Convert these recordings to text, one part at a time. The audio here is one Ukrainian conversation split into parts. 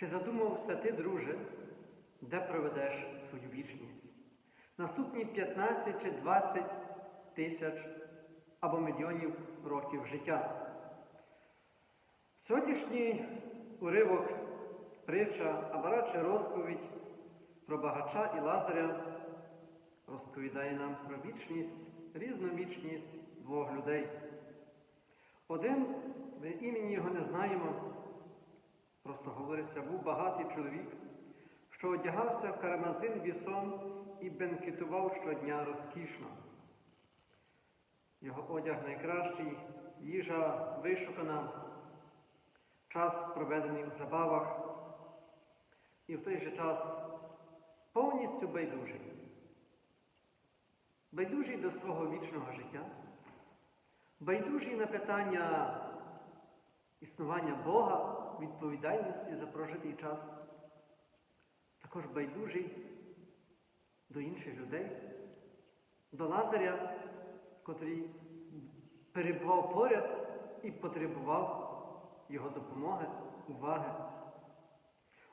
Чи задумався ти, друже, де проведеш свою вічність? Наступні 15 чи 20 тисяч або мільйонів років життя. Сьогоднішній уривок, притча, або радше розповідь про багача і Лазаря розповідає нам про вічність, різну вічність двох людей. Один, ми імені його не знаємо, просто говориться, був багатий чоловік, що одягався в карамазин вісон і бенкетував щодня розкішно. Його одяг найкращий, їжа вишукана, час проведений у забавах, і в той же час повністю байдужий. Байдужий до свого вічного життя, байдужий на питання існування Бога, відповідальності за прожитий час, також байдужий до інших людей, до Лазаря, котрий перебував поряд і потребував його допомоги, уваги.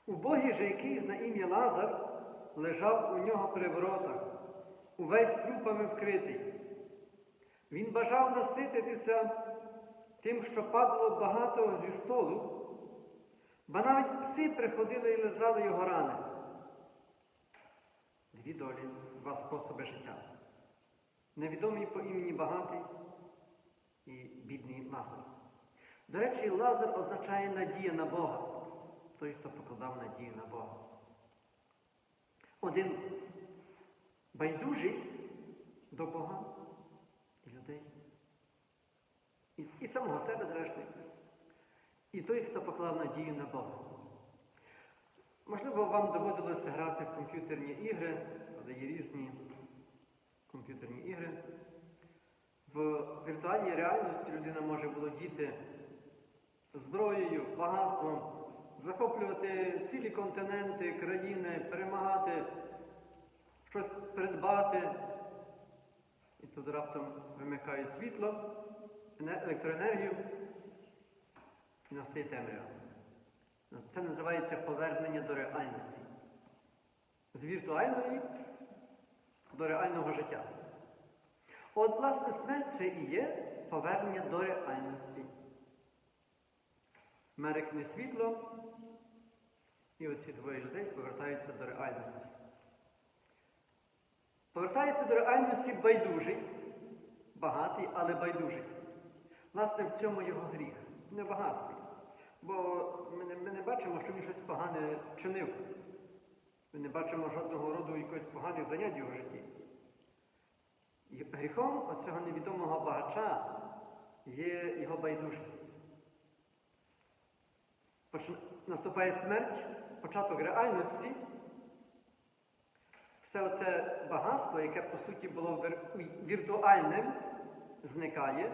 Убогий же якийсь на ім'я Лазар лежав у нього при воротах, увесь трупами вкритий. Він бажав насититися тим, що падало багато зі столу, бо навіть пси приходили і лежали його рани. Дві долі, два способи життя. Невідомий по імені багатий і бідний Лазар. До речі, Лазар означає надія на Бога. Той, хто покладав надію на Бога. Один байдужий до Бога. І, і самого себе, зрештою. І той, хто поклав надію на Бога. Можливо, вам доводилося грати в комп'ютерні ігри, але є різні комп'ютерні ігри. В віртуальній реальності людина може володіти зброєю, багатством, захоплювати цілі континенти, країни, перемагати, щось придбати. І тут раптом вимикають світло, електроенергію і настає темрява. Це називається повернення до реальності. З віртуальної до реального життя. От, власне, смерть це і є повернення до реальності. Мерекне світло, і оці двоє людей повертаються до реальності. Повертається до реальності байдужий, багатий, але байдужий. Власне, в цьому його гріх, не багатстві. Бо ми не, ми не бачимо, що він щось погане чинив. Ми не бачимо жодного роду якогось поганих занять в житті. І гріхом оцього невідомого багача є його байдужість. Наступає смерть, початок реальності. Все оце багатство, яке по суті було віртуальним, зникає.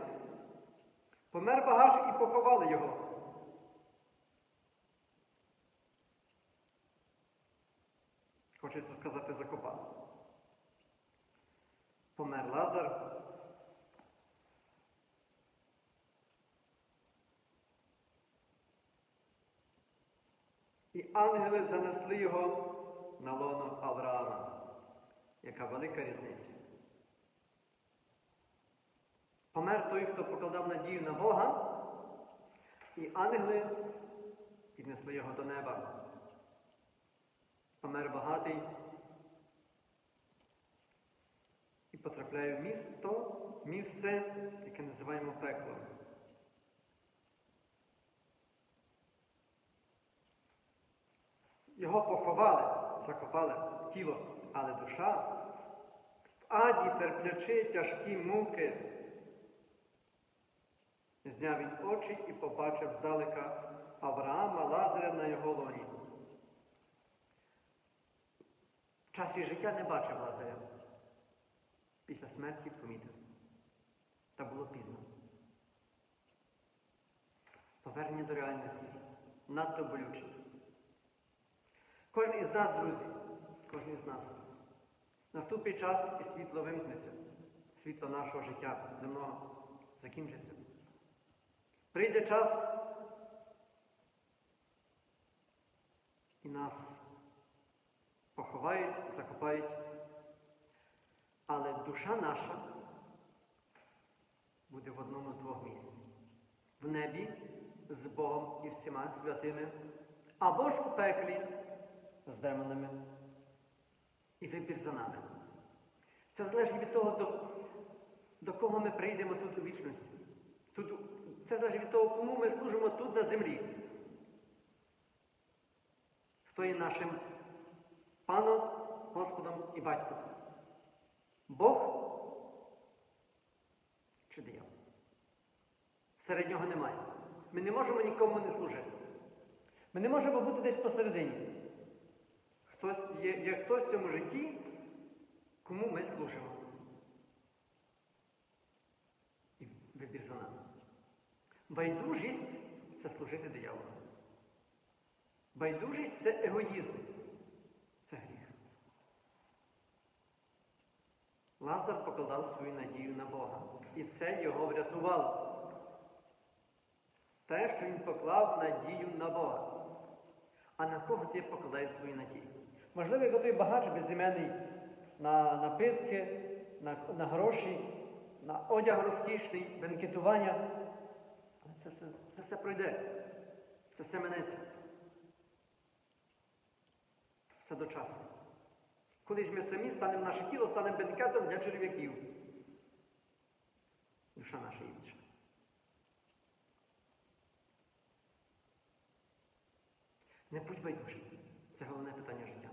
Помер багаж і поховали його. Хочеться сказати, закопали. Помер Лазар. І ангели занесли його на лоно Авраама. Яка велика різниця. Помер той, хто покладав надію на Бога, і ангели піднесли його до неба. Помер багатий і потрапляє в місто, місце, яке називаємо пеклом. Його поховали, закопали тіло, але душа в аді терплячи тяжкі муки. Зняв він очі і побачив здалека Авраама Лазаря на його лоні. В часі життя не бачив Лазаря. Після смерті помітив. Та було пізно. Повернення до реальності надто болюче. Кожен із нас, друзі, кожен із нас. Наступить час і світло вимкнеться. Світло нашого життя земного закінчиться. Прийде час, і нас поховають, закопають. Але душа наша буде в одному з двох місць. В небі з Богом і всіма святими, або ж у пеклі з демонами. І вибір за нами. Це залежить від того, до, до кого ми прийдемо тут у вічності. Тут, це залежить від того, кому ми служимо тут на землі. Хто є нашим паном, Господом і батьком? Бог чи диявол? Середнього немає. Ми не можемо нікому не служити. Ми не можемо бути десь посередині. Хтось є, є хтось в цьому житті, кому ми служимо. І вибір за нами. Байдужість це служити дияволу. Байдужість це егоїзм. Це гріх. Лазар покладав свою надію на Бога. І це його врятувало. Те, що він поклав надію на Бога. А на кого ти покладаєш свою надію? Можливо, якщо той багач безіменний на напитки, на, на гроші, на одяг розкішний, бенкетування. Це все, це все пройде. Це все минеться. Все дочасно. Колись ми самі станемо наше тіло, станемо бенкетом для черв'яків. Душа наша вічна. Не будь байдужий. Це головне питання життя.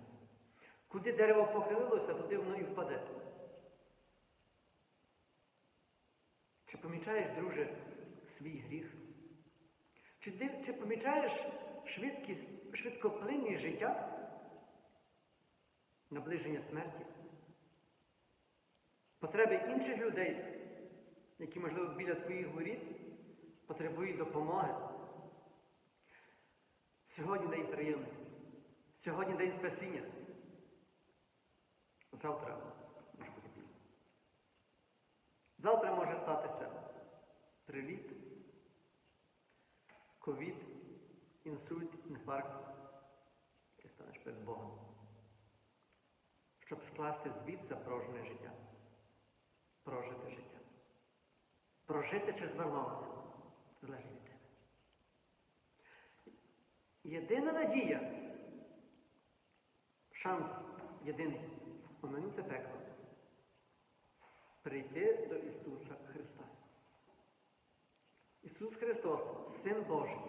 Куди дерево похилилося, туди воно і впаде. Чи помічаєш, друже, свій гріх? Чи, ти, чи помічаєш швидкість, швидкоплинність життя? Наближення смерті? Потреби інших людей, які, можливо, біля твоїх воріт, потребують допомоги. Сьогодні день приємний. Сьогодні день спасіння. Завтра може бути пізно. Завтра може статися приліт, ковід, інсульт, інфаркт. Ти станеш перед Богом. Щоб скласти звіт за прожене життя. Прожите життя. Прожити чи змарноване залежить від тебе. Єдина надія, шанс єдиний оминути пекло, прийти до Ісуса Христа. Ісус Христос, Син Божий,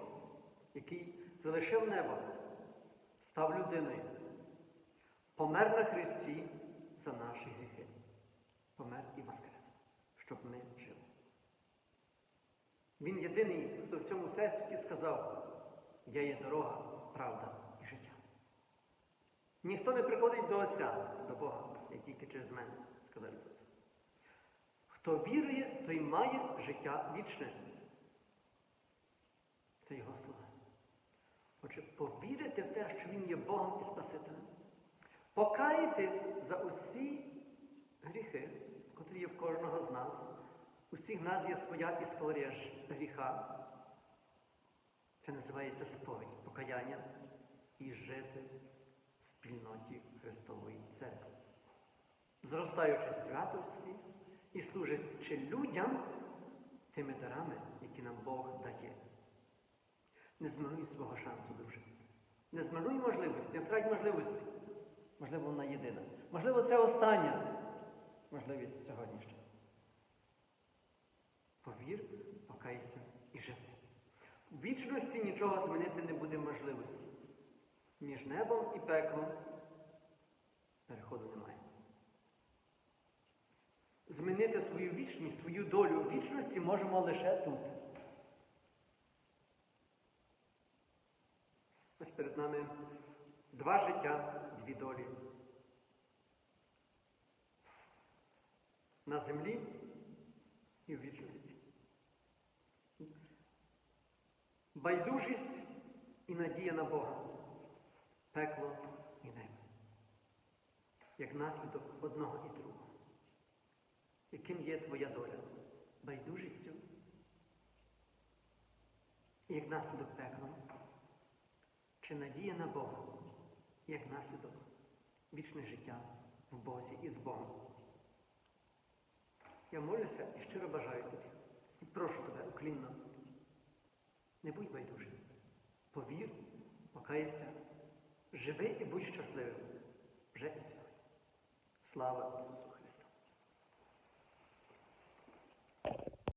який залишив небо, став людиною, помер на Христі за наші гріхи. Помер і воскрес, щоб ми жили. Він єдиний, хто в цьому всесвіті сказав, я є дорога, правда і життя. Ніхто не приходить до Отця, до Бога, як тільки через мене, сказав Ісус. Хто вірує, той має життя вічне. Це Його слова. Отже, повірити в те, що Він є Богом і Спасителем. Покаятись за усі гріхи, котрі є в кожного з нас. Усіх нас є своя історія гріха. Це називається сповідь, покаяння і жити в спільноті Христової Церкви. Зростаючи в святості і служачи людям тими дарами, які нам Бог дає. Не змарнуй свого шансу, друже. Не змарнуй можливості, не втрать можливості. Можливо, вона єдина. Можливо, це остання можливість сьогоднішня. Повір, покайся і живи. В вічності нічого змінити не буде можливості. Між небом і пеклом переходу немає. Змінити свою вічність, свою долю вічності можемо лише тут. Перед нами два життя, дві долі. На землі і в вічності. Байдужість і надія на Бога, пекло і небо. Як наслідок одного і другого. Яким є твоя доля? Байдужістю? І як наслідок пеклом? Чи надія на Бога, як наслідок вічне життя в Бозі і з Богом. Я молюся і щиро бажаю тобі. І прошу тебе уклінно. Не будь байдужим. Повір, покайся, живи і будь щасливим. Вже і сьогодні. Слава Ісусу!